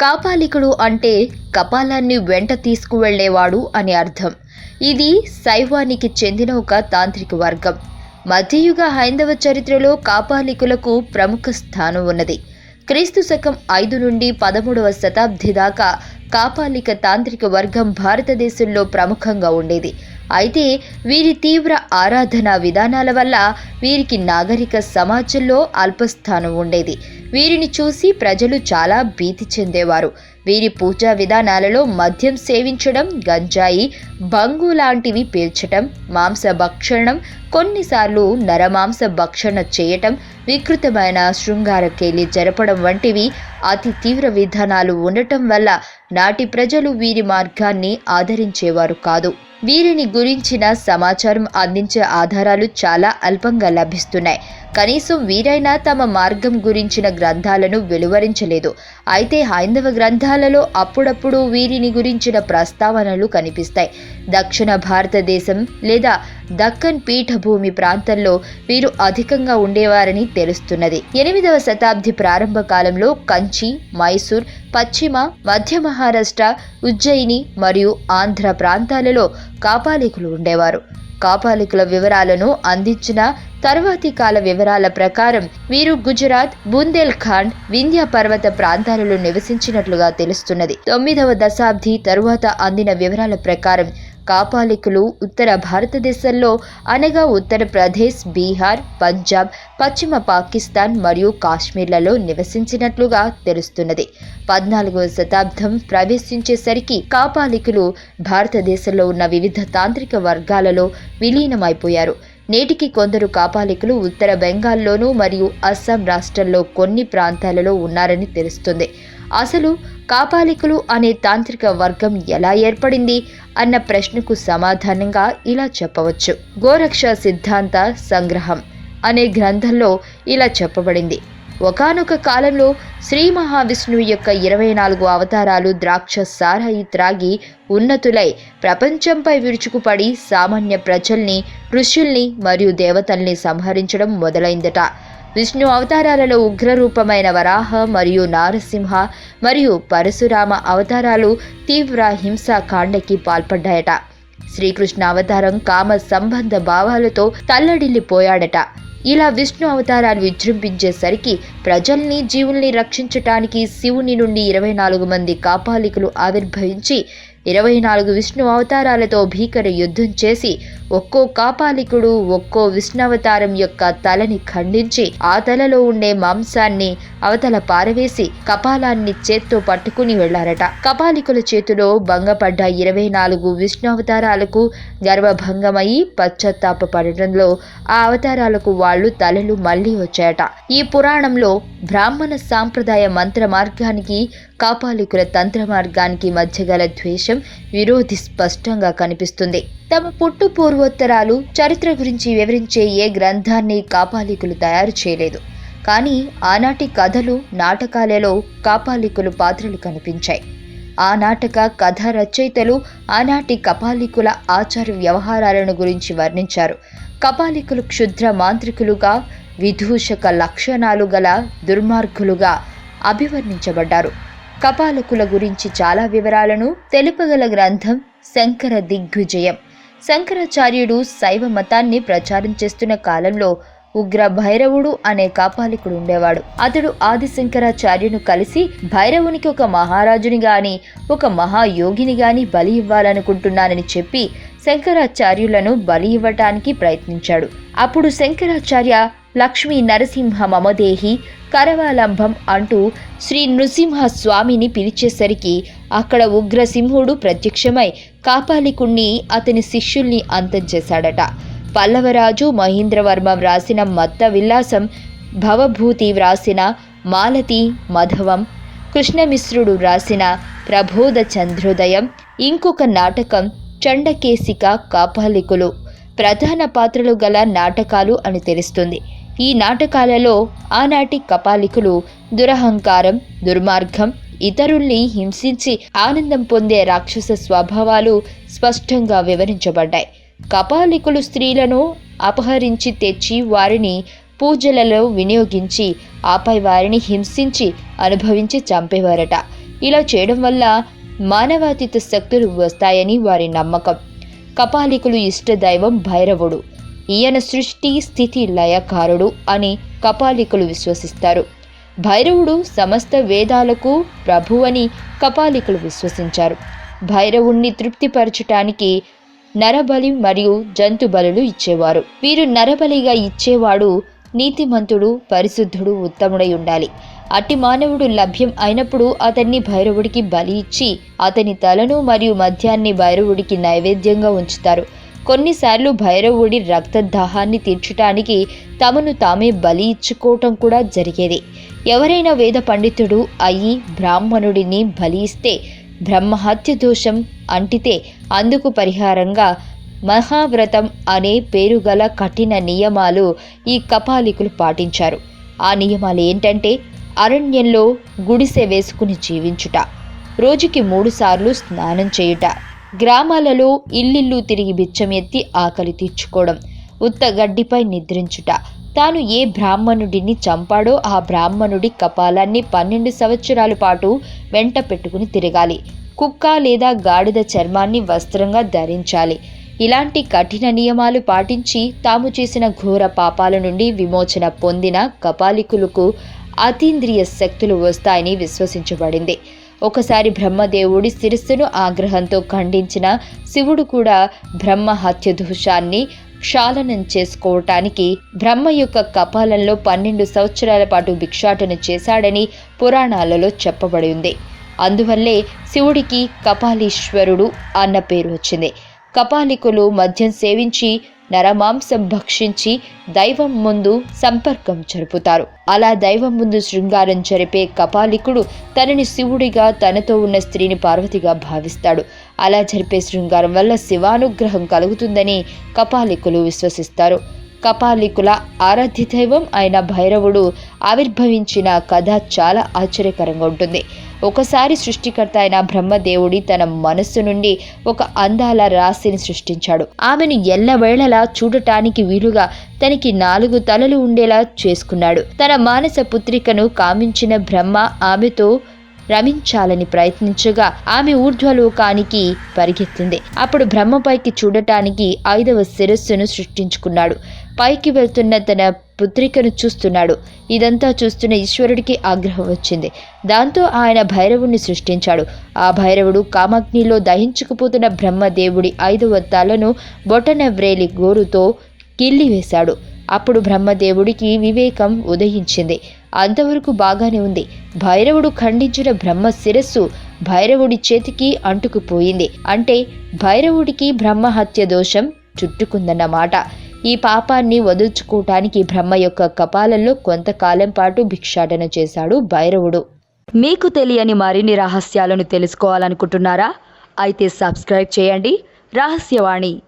కాపాలికుడు అంటే కపాలాన్ని వెంట తీసుకువెళ్ళేవాడు అని అర్థం. ఇది శైవానికి చెందిన ఒక తాంత్రిక వర్గం. మధ్యయుగ హైందవ చరిత్రలో కాపాలికులకు ప్రముఖ స్థానం ఉన్నది. క్రీస్తు శకం ఐదు నుండి పదమూడవ శతాబ్ది దాకా కాపాలిక తాంత్రిక వర్గం భారతదేశంలో ప్రముఖంగా ఉండేది. అయితే వీరి తీవ్ర ఆరాధనా విధానాల వల్ల వీరికి నాగరిక సమాజంలో అల్పస్థానం ఉండేది. వీరిని చూసి ప్రజలు చాలా భీతి చెందేవారు. వీరి పూజా విధానాలలో మద్యం సేవించడం గంజాయి బంగు లాంటివి పీల్చటం మాంస భక్షణం కొన్నిసార్లు నరమాంస భక్షణ చేయటం వికృతమైన శృంగార కేలి జరపడం వంటివి అతి తీవ్ర విధానాలు ఉండటం వల్ల నాటి ప్రజలు వీరి మార్గాన్ని ఆదరించేవారు కాదు. వీరిని గురించిన సమాచారం అందించే ఆధారాలు చాలా అల్పంగా లభిస్తున్నాయి. కనీసం వీరైనా తమ మార్గం గురించిన గ్రంథాలను వెలువరించలేదు. అయితే హైందవ గ్రంథాలలో అప్పుడప్పుడు వీరిని గురించిన ప్రస్తావనలు కనిపిస్తాయి. దక్షిణ భారతదేశం లేదా దక్కన్ పీఠభూమి ప్రాంతంలో వీరు అధికంగా ఉండేవారని తెలుస్తున్నది. ఎనిమిదవ శతాబ్ది ప్రారంభ కాలంలో కంచి మైసూర్ పశ్చిమ మధ్య మహారాష్ట్ర ఉజ్జయిని మరియు ఆంధ్ర ప్రాంతాలలో కాపాలికులు ఉండేవారు. కాపాలికుల వివరాలను అందించిన తర్వాతి కాల వివరాల ప్రకారం వీరు గుజరాత్ బుందేల్ఖండ్ వింధ్య పర్వత ప్రాంతాలలో నివసించినట్లుగా తెలుస్తున్నది. తొమ్మిదవ దశాబ్ది తరువాత అందిన వివరాల ప్రకారం కాపాలికులు ఉత్తర భారతదేశంలో అనగా ఉత్తరప్రదేశ్ బీహార్ పంజాబ్ పశ్చిమ పాకిస్తాన్ మరియు కాశ్మీర్లలో నివసించినట్లుగా తెలుస్తున్నది. పద్నాలుగవ శతాబ్దం ప్రవేశించేసరికి కాపాలికులు భారతదేశంలో ఉన్న వివిధ తాంత్రిక వర్గాలలో విలీనమైపోయారు. నేటికి కొందరు కాపాలికులు ఉత్తర బెంగాల్లోనూ మరియు అస్సాం రాష్ట్రంలో కొన్ని ప్రాంతాలలో ఉన్నారని తెలుస్తుంది. అసలు కాపాలికులు అనే తాంత్రిక వర్గం ఎలా ఏర్పడింది అన్న ప్రశ్నకు సమాధానంగా ఇలా చెప్పవచ్చు. గోరక్ష సిద్ధాంత సంగ్రహం అనే గ్రంథంలో ఇలా చెప్పబడింది. ఒకానొక కాలంలో శ్రీ మహావిష్ణువు యొక్క ఇరవై నాలుగు అవతారాలు ద్రాక్ష సారాయి త్రాగి ఉన్నతులై ప్రపంచంపై విరుచుకుపడి సామాన్య ప్రజల్ని ఋషుల్ని మరియు దేవతల్ని సంహరించడం మొదలైందట. విష్ణు అవతారాలలో ఉగ్రరూపమైన వరాహ మరియు నారసింహ మరియు పరశురామ అవతారాలు తీవ్ర హింసాకాండకి పాల్పడ్డాయట. శ్రీకృష్ణ అవతారం కామ సంబంధ భావాలతో తల్లడిల్లిపోయాడట. ఇలా విష్ణు అవతారాలు విజృంభించేసరికి ప్రజల్ని జీవుల్ని రక్షించటానికి శివుని నుండి ఇరవై నాలుగు మంది కాపాలికులు ఆవిర్భవించి ఇరవై నాలుగు విష్ణు అవతారాలతో భీకర యుద్ధం చేసి ఒక్కో కాపాలికుడు ఒక్కో విష్ణువతారం యొక్క తలని ఖండించి ఆ తలలో ఉండే మాంసాన్ని అవతల పారవేసి కపాలాన్ని చేత్తో పట్టుకుని వెళ్ళారట. కపాలికుల చేతిలో భంగపడ్డ ఇరవై నాలుగు విష్ణు అవతారాలకు గర్వభంగమై పశ్చాత్తాప పడటంలో ఆ అవతారాలకు వాళ్ళు తలలు మళ్ళీ వచ్చాయట. ఈ పురాణంలో బ్రాహ్మణ సాంప్రదాయ మంత్ర మార్గానికి కాపాలికుల తంత్ర మార్గానికి మధ్య గల ద్వేషం విరోధి స్పష్టంగా కనిపిస్తుంది. తమ పుట్టు పూర్వోత్తరాలు చరిత్ర గురించి వివరించే ఏ గ్రంథాన్ని కాపాలికులు తయారు చేయలేదు. కానీ ఆనాటి కథలు నాటకాలలో కాపాలికులు పాత్రలు కనిపించాయి. ఆ నాటక కథ రచయితలు ఆనాటి కపాలికుల ఆచార వ్యవహారాలను గురించి వర్ణించారు. కపాలికులు క్షుద్ర మాంత్రికులుగా విదూషక లక్షణాలు గల దుర్మార్గులుగా అభివర్ణించబడ్డారు. కపాలకుల గురించి చాలా వివరాలను తెలుపగల గ్రంథం శంకర దిగ్విజయం. శంకరాచార్యుడు శైవ మతాన్ని ప్రచారం చేస్తున్న కాలంలో ఉగ్ర భైరవుడు అనే కాపాలికుడు ఉండేవాడు. అతడు ఆది శంకరాచార్యును కలిసి భైరవునికి ఒక మహారాజుని గాని ఒక మహాయోగిని గాని బలి ఇవ్వాలనుకుంటున్నానని చెప్పి శంకరాచార్యులను బలి ఇవ్వటానికి ప్రయత్నించాడు. అప్పుడు శంకరాచార్య లక్ష్మీ నరసింహ మమదేహి కరవాలంబం అంటూ శ్రీ నృసింహ స్వామిని పిలిచేసరికి అక్కడ ఉగ్రసింహుడు ప్రత్యక్షమై కాపాలికుణ్ణి అతని శిష్యుల్ని అంతం చేశాడట. పల్లవరాజు మహేంద్రవర్మ వ్రాసిన మత్త విలాసం భవభూతి వ్రాసిన మాలతి మధవం కృష్ణమిశ్రుడు వ్రాసిన ప్రబోధ చంద్రోదయం ఇంకొక నాటకం చండకేశిక కాపాలికులు ప్రధాన పాత్రలు గల నాటకాలు అని తెలుస్తుంది. ఈ నాటకాలలో ఆనాటి కపాలికులు దురహంకారం దుర్మార్గం ఇతరుల్ని హింసించి ఆనందం పొందే రాక్షస స్వభావాలు స్పష్టంగా వివరించబడ్డాయి. కపాలికులు స్త్రీలను అపహరించి తెచ్చి వారిని పూజలలో వినియోగించి ఆపై వారిని హింసించి అనుభవించి చంపేవారట. ఇలా చేయడం వల్ల మానవాతీత శక్తులు వస్తాయని వారి నమ్మకం. కపాలికులు ఇష్టదైవం భైరవుడు. ఈయన సృష్టి స్థితి లయకారుడు అని కపాలికులు విశ్వసిస్తారు. భైరవుడు సమస్త వేదాలకు ప్రభువని కపాలికులు విశ్వసించారు. భైరవుణ్ణి తృప్తిపరచటానికి నరబలి మరియు జంతు బలులు ఇచ్చేవారు. వీరు నరబలిగా ఇచ్చేవాడు నీతిమంతుడు పరిశుద్ధుడు ఉత్తముడై ఉండాలి. అట్టి మానవుడు లభ్యం అయినప్పుడు అతన్ని భైరవుడికి బలి ఇచ్చి అతని తలను మరియు మద్యాన్ని భైరవుడికి నైవేద్యంగా ఉంచుతారు. కొన్నిసార్లు భైరవుడి రక్తదాహాన్ని తీర్చటానికి తమను తామే బలి ఇచ్చుకోవటం కూడా జరిగేది. ఎవరైనా వేద పండితుడు అయ్యి బ్రాహ్మణుడిని బలి ఇస్తే బ్రహ్మహత్య దోషం అంటితే అందుకు పరిహారంగా మహావ్రతం అనే పేరు గల కఠిన నియమాలు ఈ కపాలికులు పాటించారు. ఆ నియమాలు ఏంటంటే అరణ్యంలో గుడిసె వేసుకుని జీవించుట రోజుకి మూడుసార్లు స్నానం చేయుట. గ్రామాలలో ఇల్లిల్లు తిరిగి బిచ్చం ఎత్తి ఆకలి తీర్చుకోవడం ఉత్త గడ్డిపై నిద్రించుట. తాను ఏ బ్రాహ్మణుడిని చంపాడో ఆ బ్రాహ్మణుడి కపాలాన్ని పన్నెండు సంవత్సరాల పాటు వెంట పెట్టుకుని తిరగాలి. కుక్క లేదా గాడిద చర్మాన్ని వస్త్రంగా ధరించాలి. ఇలాంటి కఠిన నియమాలు పాటించి తాము చేసిన ఘోర పాపాల నుండి విమోచన పొందిన కపాలికులకు అతీంద్రియ శక్తులు వస్తాయని విశ్వసించబడింది. ఒకసారి బ్రహ్మదేవుడి శిరస్సును ఆగ్రహంతో ఖండించిన శివుడు కూడా బ్రహ్మ హత్య దోషాన్ని క్షాళనం చేసుకోవటానికి బ్రహ్మ యొక్క కపాలంలో పన్నెండు సంవత్సరాల పాటు భిక్షాటన చేశాడని పురాణాలలో చెప్పబడి ఉంది. అందువల్లే శివుడికి కపాలీశ్వరుడు అన్న పేరు వచ్చింది. కపాలికులు మద్యం సేవించి నరమాంసం భక్షించి దైవం ముందు సంపర్కం జరుపుతారు. అలా దైవం ముందు శృంగారం జరిపే కపాలికుడు తనని శివుడిగా తనతో ఉన్న స్త్రీని పార్వతిగా భావిస్తాడు. అలా జరిపే శృంగారం వల్ల శివానుగ్రహం కలుగుతుందని కపాలికులు విశ్వసిస్తారు. కపాలికుల ఆరాధ్య దైవం అయిన భైరవుడు ఆవిర్భవించిన కథ చాలా ఆశ్చర్యకరంగా ఉంటుంది. ఒకసారి సృష్టికర్త అయిన బ్రహ్మదేవుడి తన మనస్సు నుండి ఒక అందాల రాశిని సృష్టించాడు. ఆమెను ఎల్లవేళలా చూడటానికి వీలుగా తనకి నాలుగు తలలు ఉండేలా చేసుకున్నాడు. తన మానస పుత్రికను కామించిన బ్రహ్మ ఆమెతో రమించాలని ప్రయత్నించగా ఆమె ఊర్ధ్వలోకానికి పరిగెత్తింది. అప్పుడు బ్రహ్మపైకి చూడటానికి ఐదవ శిరస్సును సృష్టించుకున్నాడు. పైకి వెళ్తున్న తన పుత్రికను చూస్తున్నాడు. ఇదంతా చూస్తున్న ఈశ్వరుడికి ఆగ్రహం వచ్చింది. దాంతో ఆయన భైరవుణ్ణి సృష్టించాడు. ఆ భైరవుడు కామగ్నిలో దహించుకుపోతున్న బ్రహ్మదేవుడి ఐదు వత్తాలను బొటనవ్రేలి గోరుతో కిల్లివేశాడు అప్పుడు బ్రహ్మదేవుడికి వివేకం ఉదయించింది. అంతవరకు బాగానే ఉంది. భైరవుడు ఖండించిన బ్రహ్మ శిరస్సు భైరవుడి చేతికి అంటుకుపోయింది. అంటే భైరవుడికి బ్రహ్మహత్య దోషం చుట్టుకుందన్నమాట. ఈ పాపాన్ని వదుల్చుకోవటానికి బ్రహ్మ యొక్క కపాలంలో కొంతకాలం పాటు భిక్షాటన చేశాడు భైరవుడు. మీకు తెలియని మరిన్ని రహస్యాలను తెలుసుకోవాలనుకుంటున్నారా? అయితే సబ్స్క్రైబ్ చేయండి. రహస్యవాణి.